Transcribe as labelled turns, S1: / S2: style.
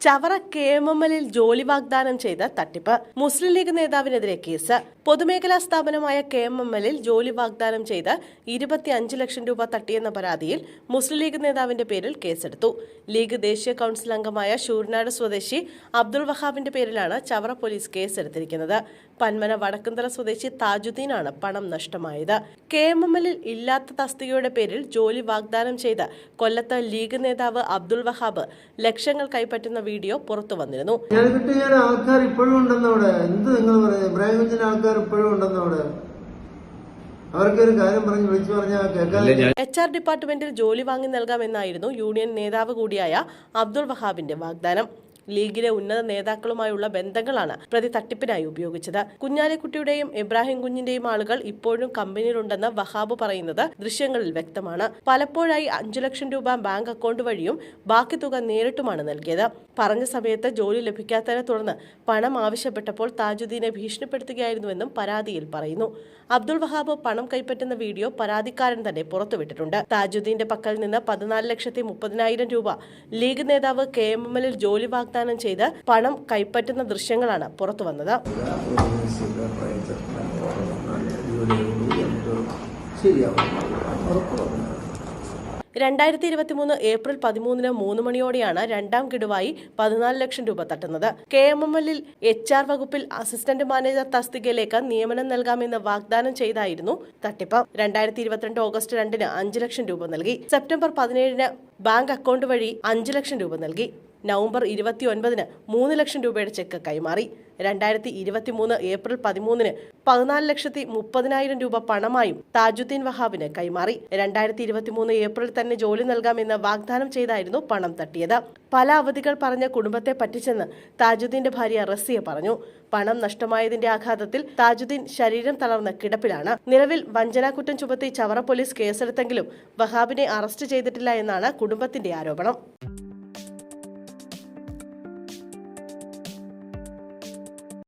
S1: Chavara K M M ജോലി വാഗ്ദാനം ചെയ്ത തട്ടിപ്പ് മുസ്ലിം ലീഗ് നേതാവിനെതിരെ കേസ് പൊതുമേഖലാ സ്ഥാപനമായ കെ എം എം എല്ലിൽ ജോലി വാഗ്ദാനം ചെയ്ത് ഇരുപത്തി അഞ്ച് ലക്ഷം രൂപ തട്ടിയെന്ന പരാതിയിൽ മുസ്ലിം ലീഗ് നേതാവിന്റെ പേരിൽ കേസെടുത്തു. ലീഗ് ദേശീയ കൌൺസിൽ അംഗമായ ശൂർനാട് സ്വദേശി അബ്ദുൾ വഹാബിന്റെ പേരിലാണ് ചവറ പോലീസ് കേസെടുത്തിരിക്കുന്നത്. പന്മന വടക്കുന്തല സ്വദേശി താജുദ്ദീനാണ് പണം നഷ്ടമായത്. കെ എം എം എല്ലിൽ ഇല്ലാത്ത തസ്തികയുടെ പേരിൽ ജോലി വാഗ്ദാനം ചെയ്ത് കൊല്ലത്ത് ലീഗ് നേതാവ് അബ്ദുൾ വഹാബ് ലക്ഷങ്ങൾ കൈപ്പറ്റുന്ന വീഡിയോ പുറത്തു വന്നിരുന്നു
S2: ആൾക്കാർ ഇപ്പോഴും ഉണ്ടെന്നവിടെ. എന്ത് നിങ്ങൾ പറയുന്നത് ആൾക്കാർ ഇപ്പോഴും ഉണ്ടെന്നവിടെ അവർക്കൊരു കാര്യം പറഞ്ഞ് വിളിച്ചു പറഞ്ഞാൽ കേൾക്കാൻ
S1: എച്ച് ആർ ഡിപ്പാർട്ട്മെന്റിൽ ജോലി വാങ്ങി നൽകാമെന്നായിരുന്നു യൂണിയൻ നേതാവ് കൂടിയായ അബ്ദുൾ വഹാബിന്റെ വാഗ്ദാനം. ലീഗിലെ ഉന്നത നേതാക്കളുമായുള്ള ബന്ധങ്ങളാണ് പ്രതി തട്ടിപ്പിനായി ഉപയോഗിച്ചത്. കുഞ്ഞാലിക്കുട്ടിയുടെയും ഇബ്രാഹിം കുഞ്ഞിന്റെയും ആളുകൾ ഇപ്പോഴും കമ്പനിയിലുണ്ടെന്ന് വഹാബ് പറയുന്നത് ദൃശ്യങ്ങളിൽ വ്യക്തമാണ്. പലപ്പോഴായി അഞ്ചു ലക്ഷം രൂപ ബാങ്ക് അക്കൗണ്ട് വഴിയും ബാക്കി തുക നേരിട്ടുമാണ് നൽകിയത്. പറഞ്ഞ സമയത്ത് ജോലി ലഭിക്കാത്തതിനെ തുടർന്ന് പണം ആവശ്യപ്പെട്ടപ്പോൾ താജുദ്ദീനെ ഭീഷണിപ്പെടുത്തുകയായിരുന്നുവെന്നും പരാതിയിൽ പറയുന്നു. അബ്ദുൾ വഹാബ് പണം കൈപ്പറ്റുന്ന വീഡിയോ പരാതിക്കാരൻ തന്നെ പുറത്തുവിട്ടിട്ടുണ്ട്. താജുദ്ദീന്റെ പക്കൽ നിന്ന് പതിനാല് ലക്ഷത്തി മുപ്പതിനായിരം രൂപ ലീഗ് നേതാവ് കെ എം എം എല്ലിൽ ജോലി വാഗ്ദാനം ചെയ്ത് പണം കൈപ്പറ്റുന്ന ദൃശ്യങ്ങളാണ്
S2: പുറത്തു വന്നത്.
S1: രണ്ടായിരത്തി ഇരുപത്തിമൂന്ന് ഏപ്രിൽ പതിമൂന്നിന് മൂന്ന് മണിയോടെയാണ് രണ്ടാം ഗഡുവായി പതിനാല് ലക്ഷം രൂപ തട്ടുന്നത്. കെ എം എം എല്ലിൽ എച്ച് ആർ വകുപ്പിൽ അസിസ്റ്റന്റ് മാനേജർ തസ്തികയിലേക്ക് നിയമനം നൽകാമെന്ന് വാഗ്ദാനം ചെയ്തായിരുന്നു തട്ടിപ്പ്. രണ്ടായിരത്തി ഇരുപത്തിരണ്ട് ഓഗസ്റ്റ് രണ്ടിന് അഞ്ച് ലക്ഷം രൂപ നൽകി. സെപ്റ്റംബർ പതിനേഴിന് ബാങ്ക് അക്കൗണ്ട് വഴി അഞ്ച് ലക്ഷം രൂപ നൽകി. നവംബർ ഇരുപത്തിയൊൻപതിന് മൂന്ന് ലക്ഷം രൂപയുടെ ചെക്ക് കൈമാറി. രണ്ടായിരത്തി ഇരുപത്തിമൂന്ന് ഏപ്രിൽ പതിമൂന്നിന് പതിനാല് ലക്ഷത്തി മുപ്പതിനായിരം രൂപ പണമായും താജുദ്ദീൻ വഹാബിന് കൈമാറി. രണ്ടായിരത്തി ഇരുപത്തിമൂന്ന് ഏപ്രിൽ തന്നെ ജോലി നൽകാമെന്ന് വാഗ്ദാനം ചെയ്തായിരുന്നു പണം തട്ടിയത്. പല അവധികൾ പറഞ്ഞ കുടുംബത്തെ പറ്റിച്ചെന്ന് താജുദ്ദീന്റെ ഭാര്യ റസിയ പറഞ്ഞു. പണം നഷ്ടമായതിന്റെ ആഘാതത്തിൽ താജുദ്ദീൻ ശരീരം തളർന്ന കിടപ്പിലാണ്. നിലവിൽ വഞ്ചനാകുറ്റം ചുമത്തി ചവറ പോലീസ് കേസെടുത്തെങ്കിലും വഹാബിനെ അറസ്റ്റ് ചെയ്തിട്ടില്ല എന്നാണ് കുടുംബത്തിന്റെ ആരോപണം